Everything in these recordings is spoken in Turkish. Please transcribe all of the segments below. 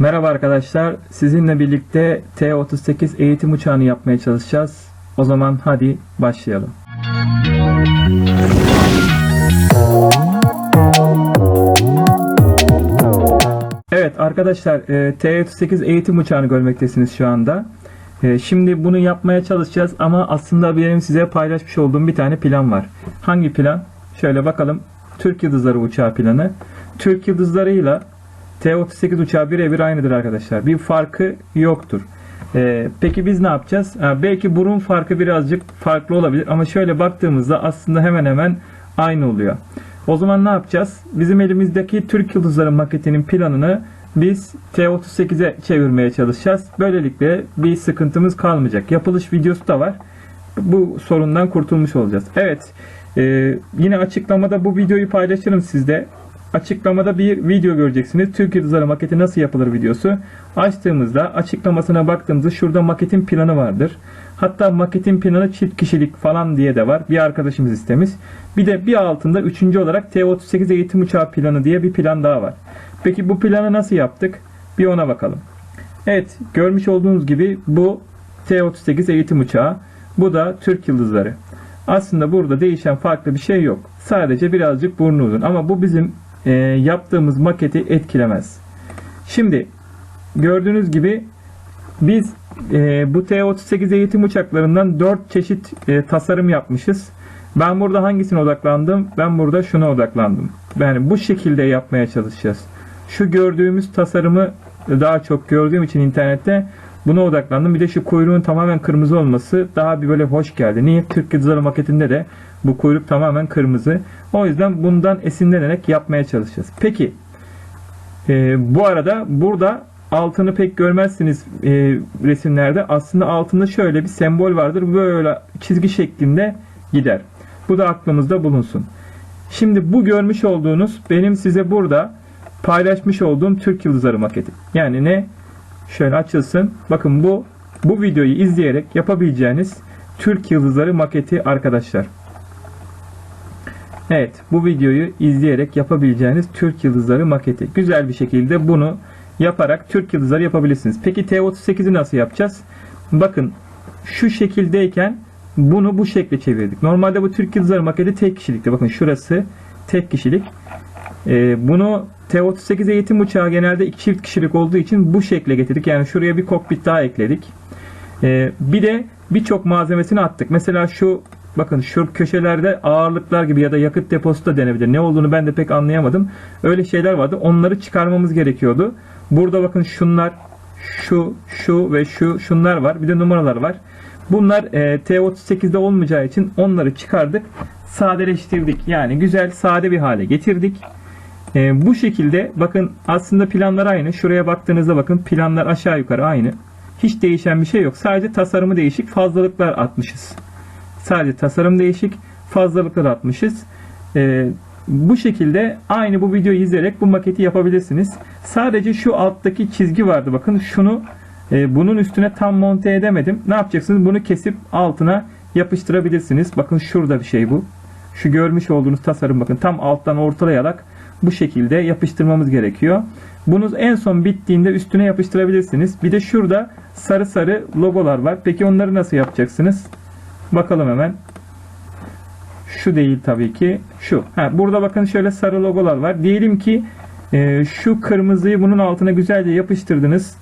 Merhaba arkadaşlar. Sizinle birlikte T-38 eğitim uçağını yapmaya çalışacağız. O zaman hadi başlayalım. Evet arkadaşlar e, T-38 eğitim uçağını görmektesiniz şu anda. E, Şimdi bunu yapmaya çalışacağız ama aslında benim size paylaşmış olduğum bir tane plan var. Hangi plan? Şöyle bakalım. Türk Yıldızları uçağı planı. Türk Yıldızlarıyla T-38 uçağı birebir aynıdır arkadaşlar. Bir farkı yoktur. Ee, peki biz ne yapacağız? Ha, belki burun farkı birazcık farklı olabilir ama şöyle baktığımızda aslında hemen hemen aynı oluyor. O zaman ne yapacağız? Bizim elimizdeki Türk Yıldızları maketinin planını biz T-38'e çevirmeye çalışacağız. Böylelikle bir sıkıntımız kalmayacak. Yapılış videosu da var. Bu sorundan kurtulmuş olacağız. Evet. e, yine açıklamada bu videoyu paylaşırım sizde. Açıklamada bir video göreceksiniz. Türk Yıldızları maketi nasıl yapılır videosu. Açtığımızda açıklamasına baktığımızda şurada maketin planı vardır. Hatta maketin planı çift kişilik falan diye de var. Bir arkadaşımız istemiş. Bir de bir altında üçüncü olarak T-38 eğitim uçağı planı diye bir plan daha var. Peki bu planı nasıl yaptık? Bir ona bakalım. Evet görmüş olduğunuz gibi bu T-38 eğitim uçağı. Bu da Türk Yıldızları. Aslında burada değişen farklı bir şey yok. Sadece birazcık burnu uzun. Ama bu bizim e, yaptığımız maketi etkilemez. Şimdi gördüğünüz gibi biz e, bu T-38 eğitim uçaklarından 4 çeşit e, tasarım yapmışız. Ben burada hangisine odaklandım? Ben burada şuna odaklandım. Yani bu şekilde yapmaya çalışacağız. Şu gördüğümüz tasarımı daha çok gördüğüm için internette buna odaklandım. Bir de şu kuyruğun tamamen kırmızı olması daha bir böyle hoş geldi. Niye? Türk Yıldızları maketinde de bu kuyruk tamamen kırmızı. O yüzden bundan esinlenerek yapmaya çalışacağız. Peki e, bu arada burada altını pek görmezsiniz e, resimlerde. Aslında altında şöyle bir sembol vardır. Böyle çizgi şeklinde gider. Bu da aklımızda bulunsun. Şimdi bu görmüş olduğunuz benim size burada paylaşmış olduğum Türk Yıldızları maketi. Yani ne? Şöyle açılsın. Bakın bu bu videoyu izleyerek yapabileceğiniz Türk Yıldızları maketi arkadaşlar. Evet, bu videoyu izleyerek yapabileceğiniz Türk Yıldızları maketi. Güzel bir şekilde bunu yaparak Türk Yıldızları yapabilirsiniz. Peki T38'i nasıl yapacağız? Bakın şu şekildeyken bunu bu şekle çevirdik. Normalde bu Türk Yıldızları maketi tek kişilikti. Bakın şurası tek kişilik. Ee, bunu T38 eğitim uçağı genelde iki çift kişilik olduğu için bu şekle getirdik. Yani şuraya bir kokpit daha ekledik. Ee, bir de birçok malzemesini attık. Mesela şu bakın şu köşelerde ağırlıklar gibi ya da yakıt deposu da denebilir. Ne olduğunu ben de pek anlayamadım. Öyle şeyler vardı. Onları çıkarmamız gerekiyordu. Burada bakın şunlar, şu, şu ve şu, şunlar var. Bir de numaralar var. Bunlar e, T38'de olmayacağı için onları çıkardık. Sadeleştirdik. Yani güzel, sade bir hale getirdik. E, bu şekilde bakın aslında planlar aynı. Şuraya baktığınızda bakın planlar aşağı yukarı aynı. Hiç değişen bir şey yok. Sadece tasarımı değişik. Fazlalıklar atmışız. Sadece tasarım değişik. Fazlalıklar atmışız. E, bu şekilde aynı bu videoyu izleyerek bu maketi yapabilirsiniz. Sadece şu alttaki çizgi vardı. Bakın şunu e, bunun üstüne tam monte edemedim. Ne yapacaksınız? Bunu kesip altına yapıştırabilirsiniz. Bakın şurada bir şey bu. Şu görmüş olduğunuz tasarım bakın tam alttan ortalayarak bu şekilde yapıştırmamız gerekiyor. Bunu en son bittiğinde üstüne yapıştırabilirsiniz. Bir de şurada sarı sarı logolar var. Peki onları nasıl yapacaksınız? Bakalım hemen. Şu değil tabii ki. Şu. Ha, burada bakın şöyle sarı logolar var. Diyelim ki e, şu kırmızıyı bunun altına güzelce yapıştırdınız.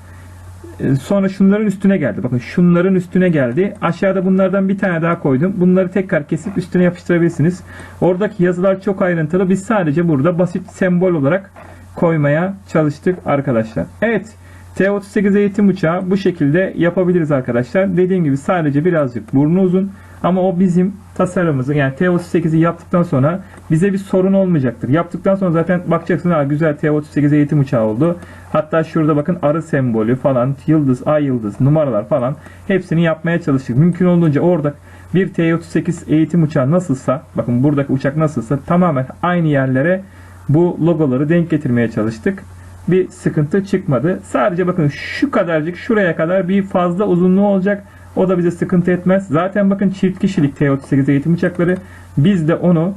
E, sonra şunların üstüne geldi. Bakın şunların üstüne geldi. Aşağıda bunlardan bir tane daha koydum. Bunları tekrar kesip üstüne yapıştırabilirsiniz. Oradaki yazılar çok ayrıntılı. Biz sadece burada basit sembol olarak koymaya çalıştık arkadaşlar. Evet. T-38 eğitim uçağı bu şekilde yapabiliriz arkadaşlar. Dediğim gibi sadece birazcık burnu uzun. Ama o bizim tasarımımızı yani T38'i yaptıktan sonra bize bir sorun olmayacaktır. Yaptıktan sonra zaten bakacaksın ha güzel T38 eğitim uçağı oldu. Hatta şurada bakın arı sembolü falan, yıldız, ay yıldız, numaralar falan hepsini yapmaya çalıştık. Mümkün olduğunca orada bir T38 eğitim uçağı nasılsa bakın buradaki uçak nasılsa tamamen aynı yerlere bu logoları denk getirmeye çalıştık. Bir sıkıntı çıkmadı. Sadece bakın şu kadarcık şuraya kadar bir fazla uzunluğu olacak. O da bize sıkıntı etmez. Zaten bakın çift kişilik T-38 eğitim uçakları. Biz de onu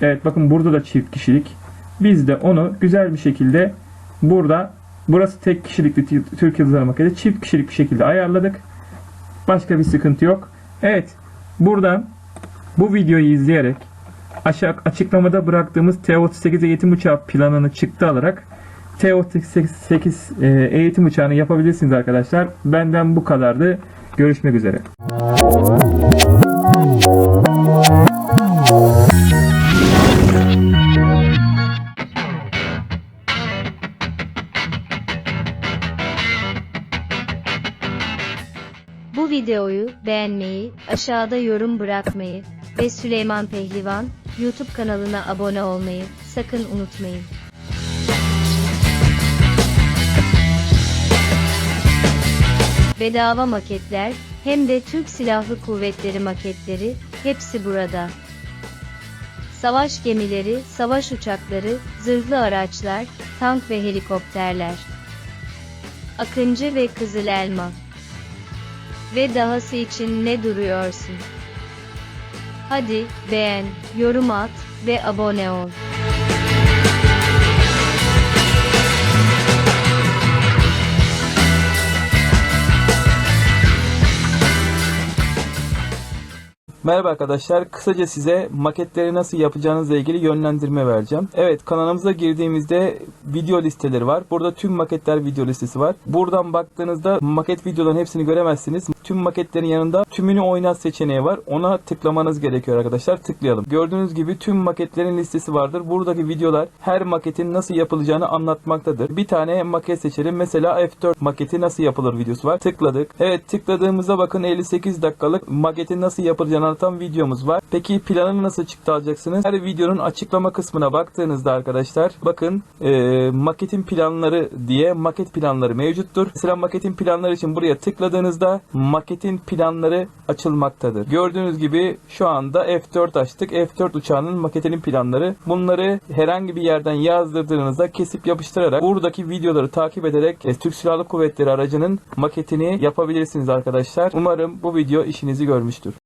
evet bakın burada da çift kişilik. Biz de onu güzel bir şekilde burada Burası tek kişilikli Türk Yıldızları maketi. Çift kişilik bir şekilde ayarladık. Başka bir sıkıntı yok. Evet. Buradan bu videoyu izleyerek aşağı açıklamada bıraktığımız T-38 eğitim uçağı planını çıktı alarak T-38 e, eğitim uçağını yapabilirsiniz arkadaşlar. Benden bu kadardı. Görüşmek üzere. Bu videoyu beğenmeyi, aşağıda yorum bırakmayı ve Süleyman Pehlivan YouTube kanalına abone olmayı sakın unutmayın. Bedava maketler hem de Türk Silahlı Kuvvetleri maketleri hepsi burada. Savaş gemileri, savaş uçakları, zırhlı araçlar, tank ve helikopterler. Akıncı ve Kızıl Elma. Ve dahası için ne duruyorsun? Hadi beğen, yorum at ve abone ol. Merhaba arkadaşlar. Kısaca size maketleri nasıl yapacağınızla ilgili yönlendirme vereceğim. Evet kanalımıza girdiğimizde video listeleri var. Burada tüm maketler video listesi var. Buradan baktığınızda maket videoların hepsini göremezsiniz. Tüm maketlerin yanında tümünü oynat seçeneği var. Ona tıklamanız gerekiyor arkadaşlar. Tıklayalım. Gördüğünüz gibi tüm maketlerin listesi vardır. Buradaki videolar her maketin nasıl yapılacağını anlatmaktadır. Bir tane maket seçelim. Mesela F4 maketi nasıl yapılır videosu var. Tıkladık. Evet tıkladığımızda bakın 58 dakikalık maketin nasıl yapılacağını anlatan videomuz var. Peki planını nasıl çıktı alacaksınız? Her videonun açıklama kısmına baktığınızda arkadaşlar bakın e, maketin planları diye maket planları mevcuttur. Mesela maketin planları için buraya tıkladığınızda maketin planları açılmaktadır. Gördüğünüz gibi şu anda F4 açtık. F4 uçağının maketinin planları. Bunları herhangi bir yerden yazdırdığınızda kesip yapıştırarak buradaki videoları takip ederek e, Türk Silahlı Kuvvetleri aracının maketini yapabilirsiniz arkadaşlar. Umarım bu video işinizi görmüştür.